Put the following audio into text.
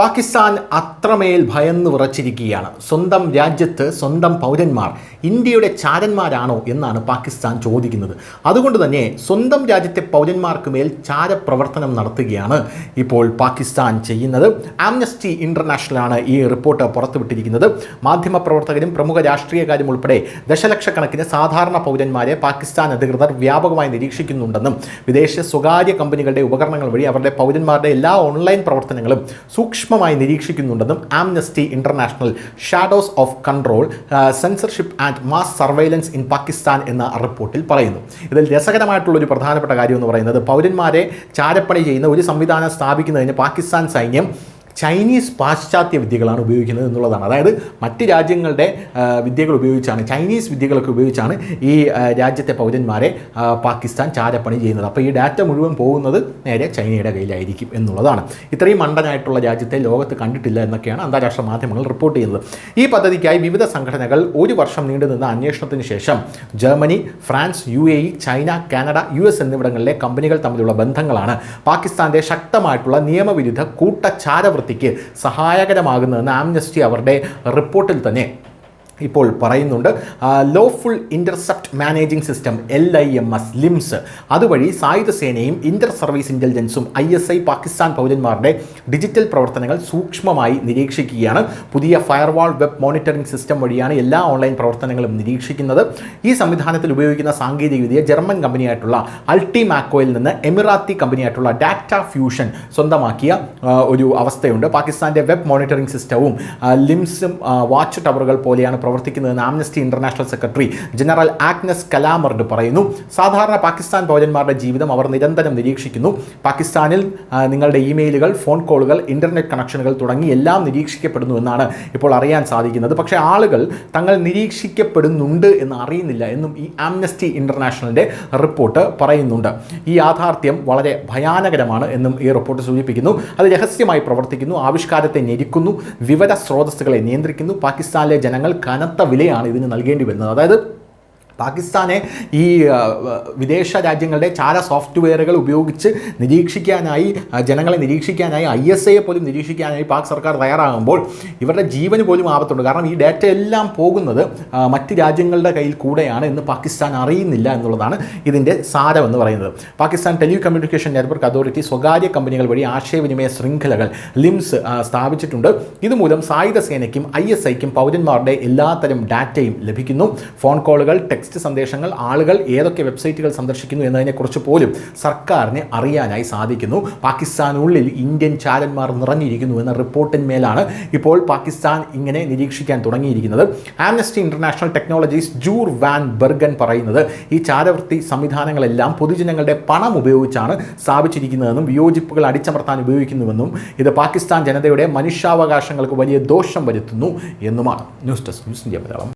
പാകിസ്ഥാൻ അത്രമേൽ ഭയന്ന് വിറച്ചിരിക്കുകയാണ്. സ്വന്തം രാജ്യത്ത് സ്വന്തം പൗരന്മാർ ഇന്ത്യയുടെ ചാരന്മാരാണോ എന്നാണ് പാകിസ്ഥാൻ ചോദിക്കുന്നത്. അതുകൊണ്ട് തന്നെ സ്വന്തം രാജ്യത്തെ പൗരന്മാർക്ക് മേൽ ചാരപ്രവർത്തനം നടത്തുകയാണ് ഇപ്പോൾ പാകിസ്ഥാൻ ചെയ്യുന്നത്. ആംനസ്റ്റി ഇന്റർനാഷണലാണ് ഈ റിപ്പോർട്ട് പുറത്തുവിട്ടിരിക്കുന്നത്. മാധ്യമപ്രവർത്തകരും പ്രമുഖ രാഷ്ട്രീയക്കാരും ഉൾപ്പെടെ ദശലക്ഷക്കണക്കിന് സാധാരണ പൗരന്മാരെ പാകിസ്ഥാൻ അധികൃതർ വ്യാപകമായി നിരീക്ഷിക്കുന്നുണ്ടെന്നും വിദേശ സ്വകാര്യ കമ്പനികളുടെ ഉപകരണങ്ങൾ വഴി അവരുടെ പൗരന്മാരുടെ എല്ലാ ഓൺലൈൻ പ്രവർത്തനങ്ങളും സൂക്ഷ്മമായി നിരീക്ഷിക്കുന്നുണ്ടെന്നും Amnesty International shadows of control censorship and mass surveillance in Pakistan എന്ന റിപ്പോർട്ടിൽ പറയുന്നു. ഇതിൽ രസകരമായിട്ടുള്ള ഒരു പ്രധാനപ്പെട്ട കാര്യം എന്ന് പറയുന്നത് പൗരന്മാരെ ചാരപ്പണി ചെയ്യുന്ന ഒരു സംവിധാനം സ്ഥാപിക്കുന്നതിന് പാകിസ്ഥാൻ സൈന്യം ചൈനീസ് പാശ്ചാത്യ വിദ്യകളാണ് ഉപയോഗിക്കുന്നത് എന്നുള്ളതാണ്. അതായത് മറ്റ് രാജ്യങ്ങളുടെ വിദ്യകൾ ഉപയോഗിച്ചാണ് ചൈനീസ് വിദ്യകളൊക്കെ ഉപയോഗിച്ചാണ് ഈ രാജ്യത്തെ പൗരന്മാരെ പാകിസ്ഥാൻ ചാരപ്പണി ചെയ്യുന്നത്. അപ്പോൾ ഈ ഡാറ്റ മുഴുവൻ പോകുന്നത് നേരെ ചൈനയുടെ കയ്യിലായിരിക്കും എന്നുള്ളതാണ്. ഇത്രയും മണ്ടനായിട്ടുള്ള രാജ്യത്തെ ലോകത്ത് കണ്ടിട്ടില്ല എന്നൊക്കെയാണ് അന്താരാഷ്ട്ര മാധ്യമങ്ങൾ റിപ്പോർട്ട് ചെയ്യുന്നത്. ഈ പദ്ധതിക്കായി വിവിധ സംഘടനകൾ ഒരു വർഷം നീണ്ടുനിന്ന അന്വേഷണത്തിന് ശേഷം Germany France U A E China Canada U S എന്നിവിടങ്ങളിലെ കമ്പനികൾ തമ്മിലുള്ള ബന്ധങ്ങളാണ്. പാകിസ്ഥാന്റെ ശക്തമായിട്ടുള്ള നിയമവിരുദ്ധ കൂട്ടച്ചാരവൃത്തിക്ക് സഹായകരമാകുന്നതെന്ന് ആംനസ്റ്റി അവരുടെ റിപ്പോർട്ടിൽ തന്നെ ഇപ്പോൾ പറയുന്നുണ്ട് lawful intercept managing system L I M S LIMS അതുവഴി സായുധ സേനയും ഇന്റർ സർവീസ് ഇന്റലിജൻസും ഐ എസ് ഐ പാകിസ്ഥാൻ പൗരന്മാരുടെ ഡിജിറ്റൽ പ്രവർത്തനങ്ങൾ സൂക്ഷ്മമായി നിരീക്ഷിക്കുകയാണ്. പുതിയ ഫയർവാൾ വെബ് മോണിറ്ററിംഗ് സിസ്റ്റം വഴിയാണ് എല്ലാ ഓൺലൈൻ പ്രവർത്തനങ്ങളും നിരീക്ഷിക്കുന്നത്. ഈ സംവിധാനത്തിൽ ഉപയോഗിക്കുന്ന സാങ്കേതികവിദ്യ ജർമ്മൻ കമ്പനിയായിട്ടുള്ള അൾട്ടി മാക്കോയിൽ നിന്ന് എമിറാത്തി കമ്പനിയായിട്ടുള്ള ഡാറ്റ ഫ്യൂഷൻ സ്വന്തമാക്കിയ ഒരു അവസ്ഥയുണ്ട്. പാകിസ്ഥാന്റെ വെബ് മോണിറ്ററിംഗ് സിസ്റ്റവും ലിംസും വാച്ച് ടവറുകൾ പോലെയാണ് പ്രവർത്തിക്കുന്നതെന്ന് Amnesty International secretary general Agnes Callamard പറയുന്നു. സാധാരണ പാകിസ്ഥാൻ പൗരന്മാരുടെ ജീവിതം അവർ നിരന്തരം നിരീക്ഷിക്കുന്നു. പാകിസ്ഥാനിൽ നിങ്ങളുടെ ഇമെയിലുകൾ ഫോൺ കോളുകൾ ഇന്റർനെറ്റ് കണക്ഷനുകൾ തുടങ്ങി എല്ലാം നിരീക്ഷിക്കപ്പെടുന്നു എന്നാണ് ഇപ്പോൾ അറിയാൻ സാധിക്കുന്നത്. പക്ഷേ ആളുകൾ തങ്ങൾ നിരീക്ഷിക്കപ്പെടുന്നുണ്ട് എന്ന് അറിയുന്നില്ല എന്നും ഈ ആംനസ്റ്റി ഇന്റർനാഷണലിന്റെ റിപ്പോർട്ട് പറയുന്നുണ്ട്. ഈ യാഥാർത്ഥ്യം വളരെ ഭയാനകരമാണ് എന്നും ഈ റിപ്പോർട്ട് സൂചിപ്പിക്കുന്നു. അത് രഹസ്യമായി പ്രവർത്തിക്കുന്നു ആവിഷ്കാരത്തെ ഞെരിക്കുന്നു വിവര സ്രോതസ്സുകളെ നിയന്ത്രിക്കുന്നു. പാകിസ്ഥാനിലെ ജനങ്ങൾ കനത്ത വിലയാണ് ഇതിന് നൽകേണ്ടി വരുന്നത്. അതായത് പാകിസ്ഥാനെ ഈ വിദേശ രാജ്യങ്ങളുടെ ചാര സോഫ്റ്റ്വെയറുകൾ ഉപയോഗിച്ച് നിരീക്ഷിക്കാനായി ജനങ്ങളെ നിരീക്ഷിക്കാനായി ഐ എസ് ഐയെ പോലും നിരീക്ഷിക്കാനായി പാക് സർക്കാർ തയ്യാറാകുമ്പോൾ ഇവരുടെ ജീവന് പോലും ആപത്തുണ്ട്. കാരണം ഈ ഡാറ്റ എല്ലാം പോകുന്നത് മറ്റ് രാജ്യങ്ങളുടെ കയ്യിൽ കൂടെയാണ് എന്ന് പാകിസ്ഥാൻ അറിയുന്നില്ല എന്നുള്ളതാണ് ഇതിന്റെ സാരമെന്ന് പറയുന്നത്. Pakistan telecommunication network authority സ്വകാര്യ കമ്പനികൾ വഴി ആശയവിനിമയ ശൃംഖലകൾ ലിംസ് സ്ഥാപിച്ചിട്ടുണ്ട്. ഇതുമൂലം സായുധ സേനയ്ക്കും ഐ എസ് ഐക്കും പൗരന്മാരുടെ എല്ലാത്തരം ഡാറ്റയും ലഭിക്കുന്നു. ഫോൺ കോളുകൾ ടെക്സ്റ്റ് സന്ദേശങ്ങൾ ആളുകൾ ഏതൊക്കെ വെബ്സൈറ്റുകൾ സന്ദർശിക്കുന്നു എന്നതിനെക്കുറിച്ച് പോലും സർക്കാരിന് അറിയാനായി സാധിക്കുന്നു. പാകിസ്ഥാനുള്ളിൽ ഇന്ത്യൻ ചാരന്മാർ നിറഞ്ഞിരിക്കുന്നു എന്ന റിപ്പോർട്ടിന്മേലാണ് ഇപ്പോൾ പാകിസ്ഥാൻ ഇങ്ങനെ നിരീക്ഷിക്കാൻ തുടങ്ങിയിരിക്കുന്നത്. Amnesty International technologies Jurre van Bergen പറയുന്നത് ഈ ചാരവൃത്തി സംവിധാനങ്ങളെല്ലാം പൊതുജനങ്ങളുടെ പണം ഉപയോഗിച്ചാണ് സ്ഥാപിച്ചിരിക്കുന്നതെന്നും വിയോജിപ്പുകൾ അടിച്ചമർത്താൻ ഉപയോഗിക്കുന്നുവെന്നും ഇത് പാകിസ്ഥാൻ ജനതയുടെ മനുഷ്യാവകാശങ്ങൾക്ക് വലിയ ദോഷം വരുത്തുന്നു എന്നുമാണ്. News desk news India Malayalam.